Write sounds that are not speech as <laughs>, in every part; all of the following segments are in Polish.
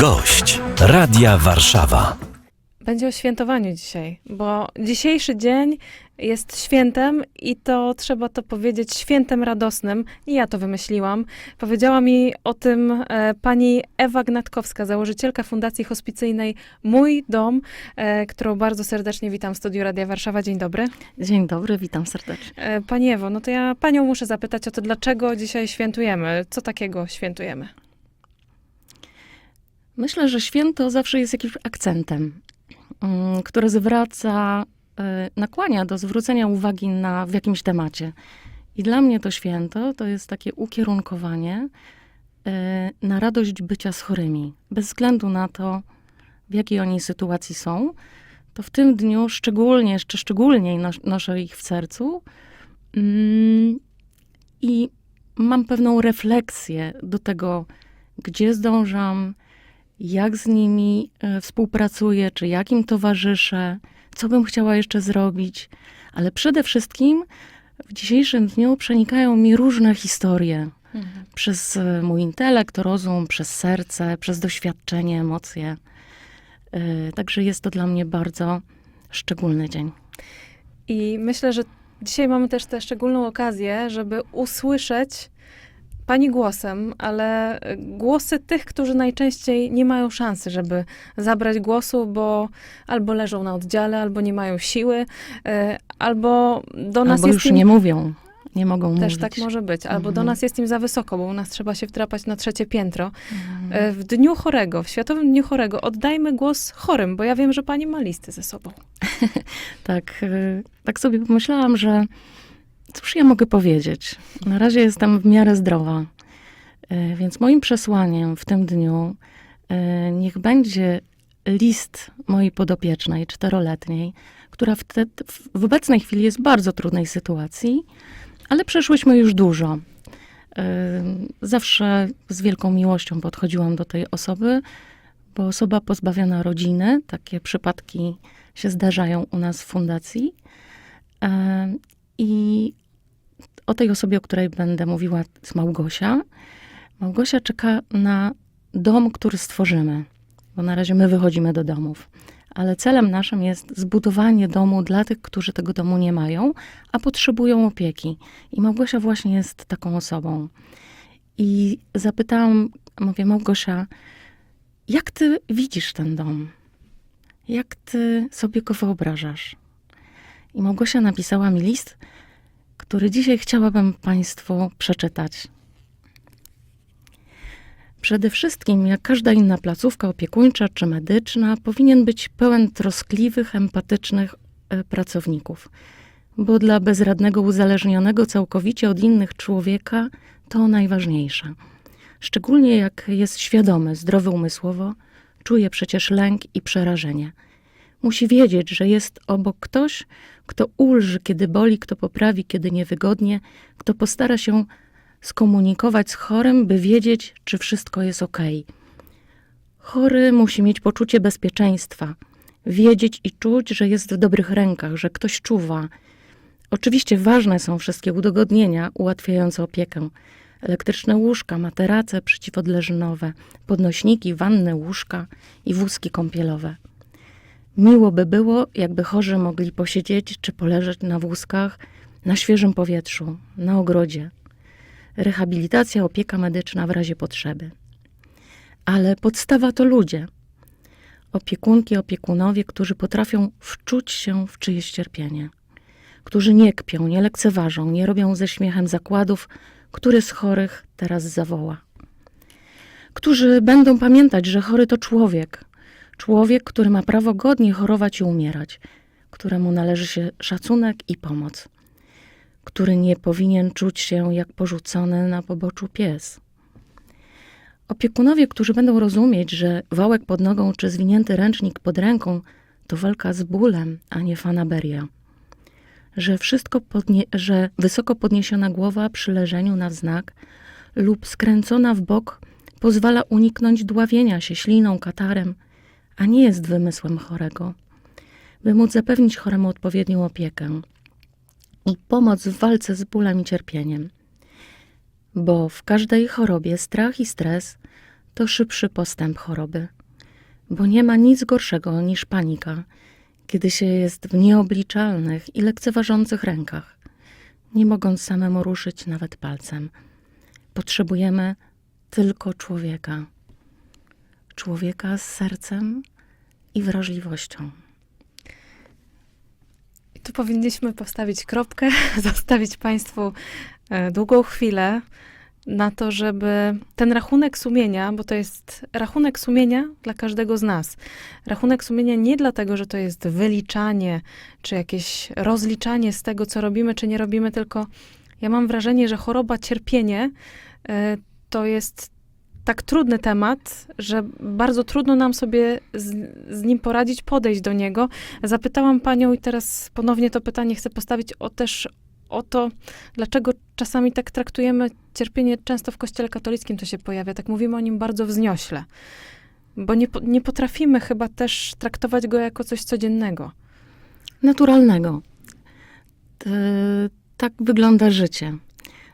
Gość Radia Warszawa. Będzie o świętowaniu dzisiaj, bo dzisiejszy dzień jest świętem i to trzeba to powiedzieć świętem radosnym. Nie ja to wymyśliłam. Powiedziała mi o tym e, pani Ewa Gnatkowska, założycielka Fundacji Hospicyjnej Mój Dom, e, którą bardzo serdecznie witam w studiu Radia Warszawa. Dzień dobry. Dzień dobry, witam serdecznie. E, pani Ewo, no to ja panią muszę zapytać o to, dlaczego dzisiaj świętujemy? Co takiego świętujemy? Myślę, że święto zawsze jest jakimś akcentem, mm, który zwraca, y, nakłania do zwrócenia uwagi na, w jakimś temacie. I dla mnie to święto to jest takie ukierunkowanie y, na radość bycia z chorymi. Bez względu na to, w jakiej oni sytuacji są, to w tym dniu szczególnie, jeszcze szczególniej nos, noszę ich w sercu. Mm, I mam pewną refleksję do tego, gdzie zdążam, jak z nimi e, współpracuję, czy jak im towarzyszę, co bym chciała jeszcze zrobić. Ale przede wszystkim w dzisiejszym dniu przenikają mi różne historie. Przez e, mój intelekt, rozum, przez serce, przez doświadczenie, emocje. E, Także jest to dla mnie bardzo szczególny dzień. I myślę, że dzisiaj mamy też tę szczególną okazję, żeby usłyszeć Pani głosem, ale głosy tych, którzy najczęściej nie mają szansy, żeby zabrać głosu, bo albo leżą na oddziale, albo nie mają siły, e, albo do nas Albo już im... nie mówią, nie mogą Też mówić. tak może być. Albo do Mhm. nas jest im za wysoko, bo u nas trzeba się wdrapać na trzecie piętro. Mhm. E, W Dniu Chorego, w Światowym Dniu Chorego, oddajmy głos chorym, bo ja wiem, że pani ma listy ze sobą. <laughs> Tak, tak sobie pomyślałam, że cóż ja mogę powiedzieć? Na razie jestem w miarę zdrowa, Y, więc moim przesłaniem w tym dniu y, niech będzie list mojej podopiecznej, czteroletniej, która w, te, w obecnej chwili jest w bardzo trudnej sytuacji, ale przeszłyśmy już dużo. Y, Zawsze z wielką miłością podchodziłam do tej osoby, bo osoba pozbawiona rodziny, takie przypadki się zdarzają u nas w fundacji. I o tej osobie, o której będę mówiła, jest Małgosia. Małgosia czeka na dom, który stworzymy, bo na razie my wychodzimy do domów. Ale celem naszym jest zbudowanie domu dla tych, którzy tego domu nie mają, a potrzebują opieki. I Małgosia właśnie jest taką osobą. I zapytałam, mówię, Małgosia, jak ty widzisz ten dom? Jak ty sobie go wyobrażasz? I Małgosia napisała mi list, który dzisiaj chciałabym Państwu przeczytać. Przede wszystkim, jak każda inna placówka opiekuńcza czy medyczna, powinien być pełen troskliwych, empatycznych e, pracowników, bo dla bezradnego, uzależnionego całkowicie od innych człowieka to najważniejsze. Szczególnie jak jest świadomy, zdrowy umysłowo, czuje przecież lęk i przerażenie. Musi wiedzieć, że jest obok ktoś, kto ulży, kiedy boli, kto poprawi, kiedy niewygodnie, kto postara się skomunikować z chorym, by wiedzieć, czy wszystko jest ok. Chory musi mieć poczucie bezpieczeństwa, wiedzieć i czuć, że jest w dobrych rękach, że ktoś czuwa. Oczywiście ważne są wszystkie udogodnienia ułatwiające opiekę. Elektryczne łóżka, materace przeciwodleżynowe, podnośniki, wanny, łóżka i wózki kąpielowe. Miło by było, jakby chorzy mogli posiedzieć czy poleżeć na wózkach na świeżym powietrzu, na ogrodzie. Rehabilitacja, opieka medyczna w razie potrzeby. Ale podstawa to ludzie. Opiekunki, opiekunowie, którzy potrafią wczuć się w czyjeś cierpienie. Którzy nie kpią, nie lekceważą, nie robią ze śmiechem zakładów, który z chorych teraz zawoła. Którzy będą pamiętać, że chory to człowiek, Człowiek, który ma prawo godnie chorować i umierać, któremu należy się szacunek i pomoc, który nie powinien czuć się jak porzucony na poboczu pies. Opiekunowie, którzy będą rozumieć, że wałek pod nogą czy zwinięty ręcznik pod ręką to walka z bólem, a nie fanaberia. Że wszystko podnie- że wysoko podniesiona głowa przy leżeniu na znak lub skręcona w bok pozwala uniknąć dławienia się śliną, katarem, a nie jest wymysłem chorego, by móc zapewnić choremu odpowiednią opiekę i pomoc w walce z bólem i cierpieniem. Bo w każdej chorobie strach i stres to szybszy postęp choroby. Bo nie ma nic gorszego niż panika, kiedy się jest w nieobliczalnych i lekceważących rękach, nie mogąc samemu ruszyć nawet palcem. Potrzebujemy tylko człowieka. Człowieka z sercem i wrażliwością. I tu powinniśmy postawić kropkę, <laughs> zostawić Państwu e, długą chwilę na to, żeby ten rachunek sumienia, bo to jest rachunek sumienia dla każdego z nas. Rachunek sumienia nie dlatego, że to jest wyliczanie, czy jakieś rozliczanie z tego, co robimy, czy nie robimy, tylko ja mam wrażenie, że choroba, cierpienie e, to jest tak trudny temat, że bardzo trudno nam sobie z, z nim poradzić, podejść do niego. Zapytałam panią i teraz ponownie to pytanie chcę postawić o też o to, dlaczego czasami tak traktujemy cierpienie, często w kościele katolickim to się pojawia, tak mówimy o nim bardzo wzniośle, bo nie, nie potrafimy chyba też traktować go jako coś codziennego. naturalnego. T- tak wygląda życie.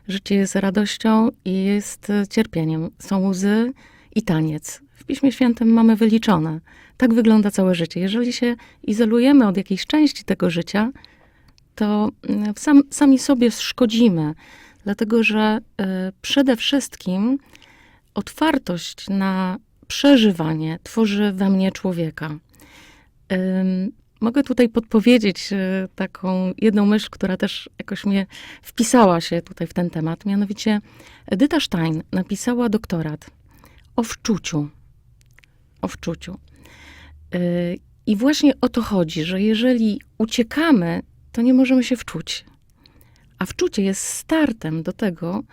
Życie jest radością i jest e, cierpieniem. Są łzy i taniec. W Piśmie Świętym mamy wyliczone. Tak wygląda całe życie. Jeżeli się izolujemy od jakiejś części tego życia, to mm, sam, sami sobie szkodzimy, dlatego że e, przede wszystkim otwartość na przeżywanie tworzy we mnie człowieka. Mogę tutaj podpowiedzieć e, taką jedną myśl, która też jakoś mnie wpisała się tutaj w ten temat. Mianowicie Edyta Stein napisała doktorat o wczuciu. O wczuciu. Y, I właśnie o to chodzi, że jeżeli uciekamy, to nie możemy się wczuć. A wczucie jest startem do tego,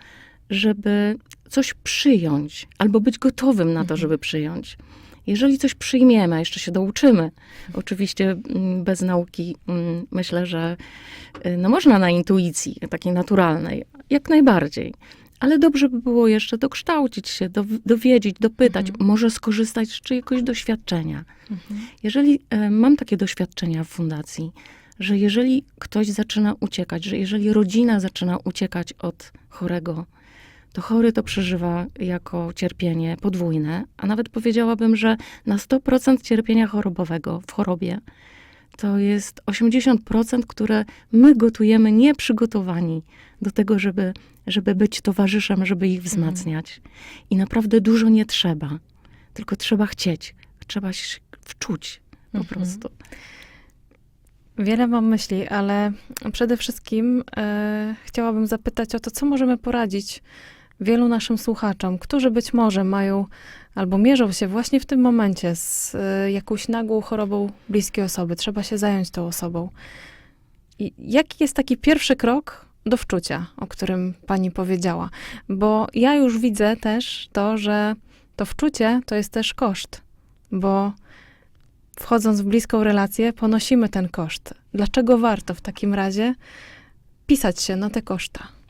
żeby coś przyjąć, albo być gotowym na to, Mhm. żeby przyjąć. Jeżeli coś przyjmiemy, a jeszcze się douczymy, oczywiście mm, bez nauki mm, myślę, że y, no można na intuicji takiej naturalnej, jak najbardziej. Ale dobrze by było jeszcze dokształcić się, do, dowiedzieć, dopytać, Mhm. może skorzystać z czyjegoś doświadczenia. Jeżeli e, mam takie doświadczenia w fundacji, że jeżeli ktoś zaczyna uciekać, że jeżeli rodzina zaczyna uciekać od chorego, to chory to przeżywa jako cierpienie podwójne, a nawet powiedziałabym, że na 100% cierpienia chorobowego w chorobie to jest 80%, które my gotujemy nieprzygotowani do tego, żeby, żeby być towarzyszem, żeby ich wzmacniać. I naprawdę dużo nie trzeba, tylko trzeba chcieć, trzeba się wczuć po Mhm. prostu. Wiele mam myśli, ale przede wszystkim e, chciałabym zapytać o to, co możemy poradzić wielu naszym słuchaczom, którzy być może mają albo mierzą się właśnie w tym momencie z e, jakąś nagłą chorobą bliskiej osoby. Trzeba się zająć tą osobą. I jaki jest taki pierwszy krok do wczucia, o którym pani powiedziała? Bo ja już widzę też to, że to wczucie to jest też koszt, bo wchodząc w bliską relację, ponosimy ten koszt. Dlaczego warto w takim razie pisać się na te koszta?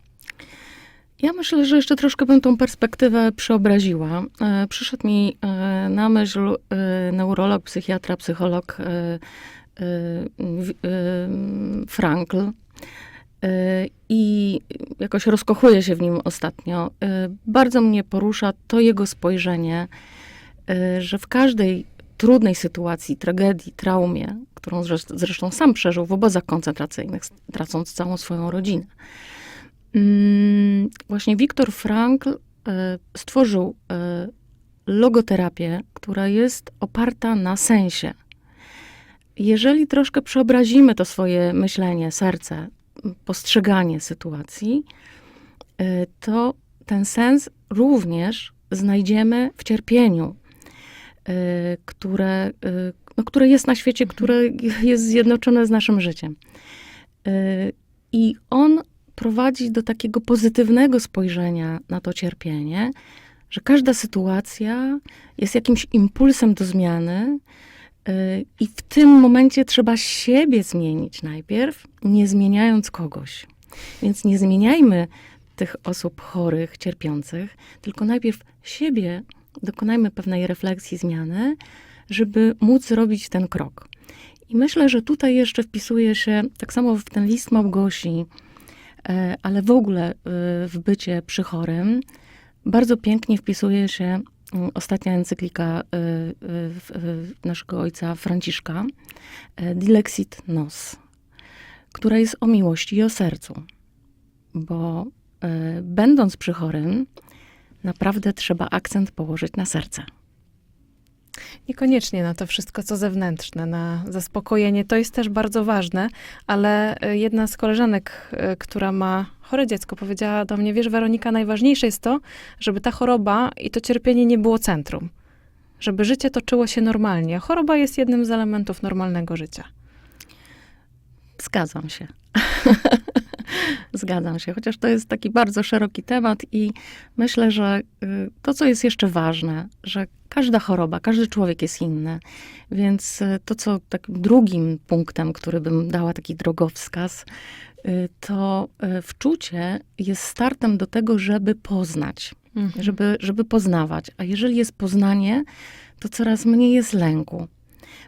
Ja myślę, że jeszcze troszkę bym tą perspektywę przeobraziła. E, Przyszedł mi e, na myśl e, neurolog, psychiatra, psycholog Frankl. I jakoś rozkochuję się w nim ostatnio. Bardzo mnie porusza to jego spojrzenie, że w każdej trudnej sytuacji, tragedii, traumie, którą zresztą, zresztą sam przeżył w obozach koncentracyjnych, tracąc całą swoją rodzinę, Mm, Właśnie Viktor Frankl e, stworzył e, logoterapię, która jest oparta na sensie. Jeżeli troszkę przeobrazimy to swoje myślenie, serce, postrzeganie sytuacji, e, to ten sens również znajdziemy w cierpieniu, które, no, które jest na świecie, które jest zjednoczone z naszym życiem. I on prowadzi do takiego pozytywnego spojrzenia na to cierpienie, że każda sytuacja jest jakimś impulsem do zmiany. y, I w tym momencie trzeba siebie zmienić najpierw, nie zmieniając kogoś. Więc nie zmieniajmy tych osób chorych, cierpiących, tylko najpierw siebie dokonajmy pewnej refleksji, zmiany, żeby móc zrobić ten krok. I myślę, że tutaj jeszcze wpisuje się tak samo w ten list Małgosi, ale w ogóle e, w bycie przy chorym, bardzo pięknie wpisuje się ostatnia encyklika y, naszego ojca Franciszka, Dilexit Nos, która jest o miłości i o sercu. Bo będąc przy chorym, naprawdę trzeba akcent położyć na serce. Niekoniecznie na to wszystko, co zewnętrzne, na zaspokojenie. To jest też bardzo ważne, ale y, jedna z koleżanek, y, która ma chore dziecko, powiedziała do mnie, wiesz, Weronika, najważniejsze jest to, żeby ta choroba i to cierpienie nie było centrum. Żeby życie toczyło się normalnie. Choroba jest jednym z elementów normalnego życia. Zgadzam się. <laughs> Zgadzam się, chociaż to jest taki bardzo szeroki temat i myślę, że y, to, co jest jeszcze ważne, że każda choroba, każdy człowiek jest inny, więc y, to, co takim drugim punktem, który bym dała taki drogowskaz, y, to wczucie jest startem do tego, żeby poznać, żeby, żeby poznawać. A jeżeli jest poznanie, to coraz mniej jest lęku.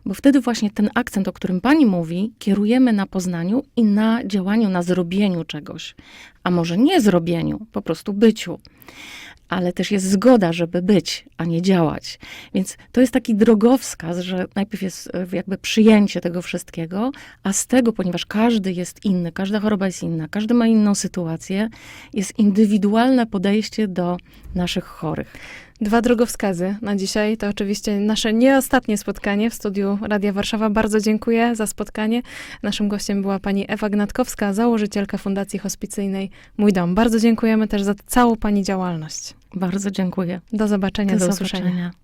Bo wtedy właśnie ten akcent, o którym pani mówi, kierujemy na poznaniu i na działaniu, na zrobieniu czegoś. A może nie zrobieniu, po prostu byciu. Ale też jest zgoda, żeby być, a nie działać. Więc to jest taki drogowskaz, że najpierw jest e, jakby przyjęcie tego wszystkiego, a z tego, ponieważ każdy jest inny, każda choroba jest inna, każdy ma inną sytuację, jest indywidualne podejście do naszych chorych. Dwa drogowskazy na dzisiaj. To oczywiście nasze nie ostatnie spotkanie w studiu Radia Warszawa. Bardzo dziękuję za spotkanie. Naszym gościem była pani Ewa Gnatkowska, założycielka Fundacji Hospicyjnej Mój Dom. Bardzo dziękujemy też za całą pani działalność. Bardzo dziękuję. Do zobaczenia, do, Do usłyszenia. zobaczenia.